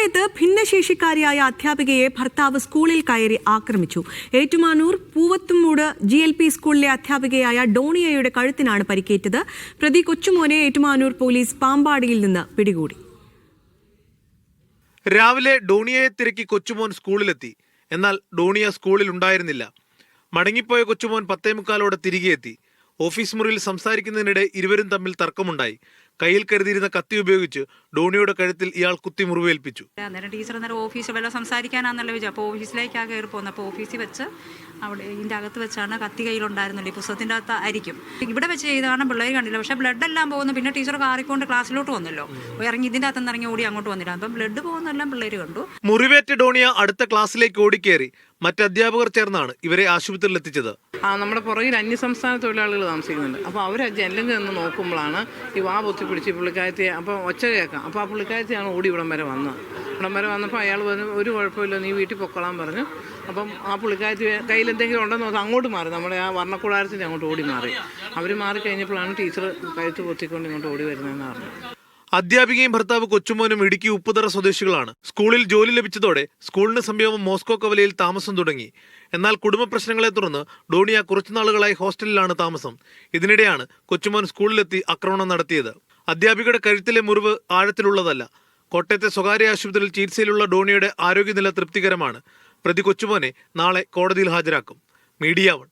കോട്ടയത്ത് ഭിന്നശേഷിക്കാരിയായ അധ്യാപികയെ ഭർത്താവ് സ്കൂളിൽ കയറി ആക്രമിച്ചു. Ettumanoor Poovathummoodu G L P സ്കൂളിലെ അധ്യാപികയായ ഡോണിയയുടെ കഴുത്തിനാണ് പരിക്കേറ്റത്. പ്രതി കൊച്ചുമോനെ ഏറ്റുമാനൂർ പോലീസ് പാമ്പാടിയിൽ നിന്ന് പിടികൂടി. രാവിലെ ഡോണിയയെ തിരക്കി കൊച്ചുമോൻ സ്കൂളിലെത്തി. എന്നാൽ ഡോണിയ സ്കൂളിൽ ഉണ്ടായിരുന്നില്ല. മടങ്ങിപ്പോയ കൊച്ചുമോൻ പത്തേമുക്കാലോടെ തിരികെ എത്തി ഓഫീസ് മുറിയിൽ സംസാരിക്കുന്നതിനിടെ ഇരുവരും തമ്മിൽ തർക്കമുണ്ടായി. കയ്യിൽ കരുതിയിരുന്ന കത്തി ഉപയോഗിച്ച് ഡോണിയുടെ കഴുത്തിൽ ഇയാൾ കുത്തി മുറിവേൽപ്പിച്ചു. അന്നേരം ടീച്ചർ അന്നേരം ഓഫീസിൽ വല്ല സംസാരിക്കാനാന്നുള്ള വിചാരം അപ്പോൾ ഓഫീസിലേക്കാണ് കയറി പോകുന്നത് അപ്പോൾ ഓഫീസിൽ വെച്ച് അവിടെ ഇതിന്റെ അകത്ത് വെച്ചാണ് കത്തി കയ്യിലുണ്ടായിരുന്നുള്ളൂ ഈ പുസ്തകത്തിന്റെ അകത്ത് ആയിരിക്കും. ഇവിടെ വെച്ച് ചെയ്താണ് പിള്ളേർ കണ്ടില്ല. പക്ഷേ ബ്ലഡ് എല്ലാം പോകുന്നു. പിന്നെ ടീച്ചർ കാറിക്കൊണ്ട് ക്ലാസ്സിലോട്ട് വന്നല്ലോ. ഇറങ്ങി ഇതിന്റെ അകത്ത് ഇറങ്ങി ഓടി അങ്ങോട്ട് വന്നില്ല. അപ്പം ബ്ലഡ് പോകുന്നെല്ലാം പിള്ളേർ കണ്ടു. മുറിവേറ്റ ഡോണിയ അടുത്ത ക്ലാസ്സിലേക്ക് ഓടിക്കേറി. മറ്റ് അധ്യാപകർ ചേർന്നാണ് ഇവരെ ആശുപത്രിയിൽ എത്തിച്ചത്. ആ നമ്മുടെ പുറകിൽ അന്യസംസ്ഥാന തൊഴിലാളികൾ താമസിക്കുന്നുണ്ട്. അപ്പോൾ അവർ ജനലിൽ നിന്ന് നോക്കുമ്പോഴാണ് ഈ വാ പൊത്തി പിടിച്ച് പുള്ളിക്കാരത്തെ അപ്പോൾ ഒച്ച കേൾക്കാം. അപ്പോൾ ആ പുള്ളിക്കാരത്തെയാണ് ഓടി ഇവിടം വരെ വന്നത്. ഇവിടം വരെ വന്നപ്പോൾ അയാൾ പറഞ്ഞു ഒരു കുഴപ്പമില്ല നീ വീട്ടിൽ പൊക്കോളാൻ പറഞ്ഞു. അപ്പം ആ പുള്ളിക്കാരത്തി കയ്യിൽ എന്തെങ്കിലും ഉണ്ടെന്ന് നോക്കാം അങ്ങോട്ട് മാറി. നമ്മുടെ ആ വർണക്കൂടാരത്തിന്റെ അങ്ങോട്ട് ഓടി മാറി. അവർ മാറി കഴിഞ്ഞപ്പോഴാണ് ടീച്ചർ കഴുത്ത് പൊത്തിക്കൊണ്ട് ഇങ്ങോട്ട് ഓടി വരുന്നതെന്ന് പറഞ്ഞത്. അധ്യാപികയും ഭർത്താവ് കൊച്ചുമോനും ഇടുക്കി ഉപ്പുതറ സ്വദേശികളാണ്. സ്കൂളിൽ ജോലി ലഭിച്ചതോടെ സ്കൂളിന് സമീപം മോസ്കോ കവലയിൽ താമസം തുടങ്ങി. എന്നാൽ കുടുംബ പ്രശ്നങ്ങളെ തുടർന്ന് ഡോണിയ കുറച്ചുനാളുകളായി ഹോസ്റ്റലിലാണ് താമസം. ഇതിനിടെയാണ് കൊച്ചുമോൻ സ്കൂളിലെത്തി ആക്രമണം നടത്തിയത്. അധ്യാപികയുടെ കഴുത്തിലെ മുറിവ് ആഴത്തിലുള്ളതല്ല. കോട്ടയത്തെ സ്വകാര്യ ആശുപത്രിയിൽ ചികിത്സയിലുള്ള ഡോണിയുടെ ആരോഗ്യനില തൃപ്തികരമാണ്. പ്രതി കൊച്ചുമോനെ നാളെ കോടതിയിൽ ഹാജരാക്കും. Media one.